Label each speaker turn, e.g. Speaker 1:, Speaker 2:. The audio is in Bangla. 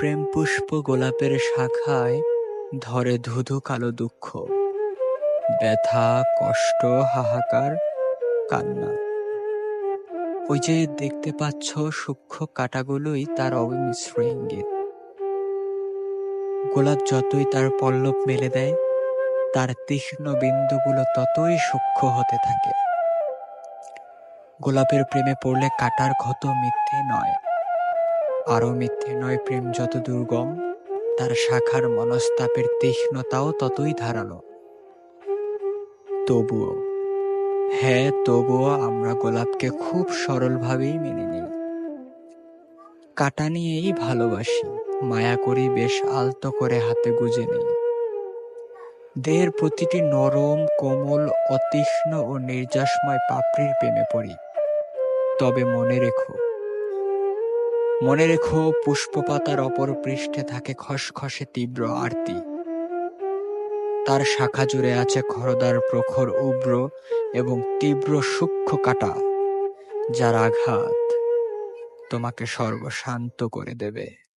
Speaker 1: প্রেমপুষ্প গোলাপের শাখায় ধরে ধুধু কালো দুঃখ, ব্যথা, কষ্ট, হাহাকার, কান্না। ওই যে দেখতে পাচ্ছ সূক্ষ্ম কাঁটাগুলোই তার অবিমিশ্র ইঙ্গিত। গোলাপ যতই তার পল্লব মেলে দেয়, তার তীক্ষ্ণ বিন্দুগুলো ততই সূক্ষ্ম হতে থাকে। গোলাপের প্রেমে পড়লে কাটার ক্ষত মিথ্যে নয়। আরও মিথ্যে নয়, প্রেম যত দুর্গম, তার শাখার মনস্তাপের তীক্ষ্ণতাও ততই ধারালো। তবুও হ্যাঁ তবুও আমরা গোলাপকে খুব সরলভাবেই মেনে নিই। কাটা নিয়েই ভালোবাসি, মায়া করি বেশ আলতো করে হাতে গুজে নিই। দেহের প্রতিটি নরম, কোমল, অতীক্ষ্ণ ও নির্যাসময় পাপড়ির প্রেমে পড়ি। তবে মনে রেখো মনে রেখো, পুষ্পপাতার অপর পৃষ্ঠে থাকে খসখসে তীব্র আরতি। তার শাখা জুড়ে আছে খরদার প্রখর উব্র এবং তীব্র সূক্ষ্ম কাটা, যার আঘাত তোমাকে সর্বশান্ত করে দেবে।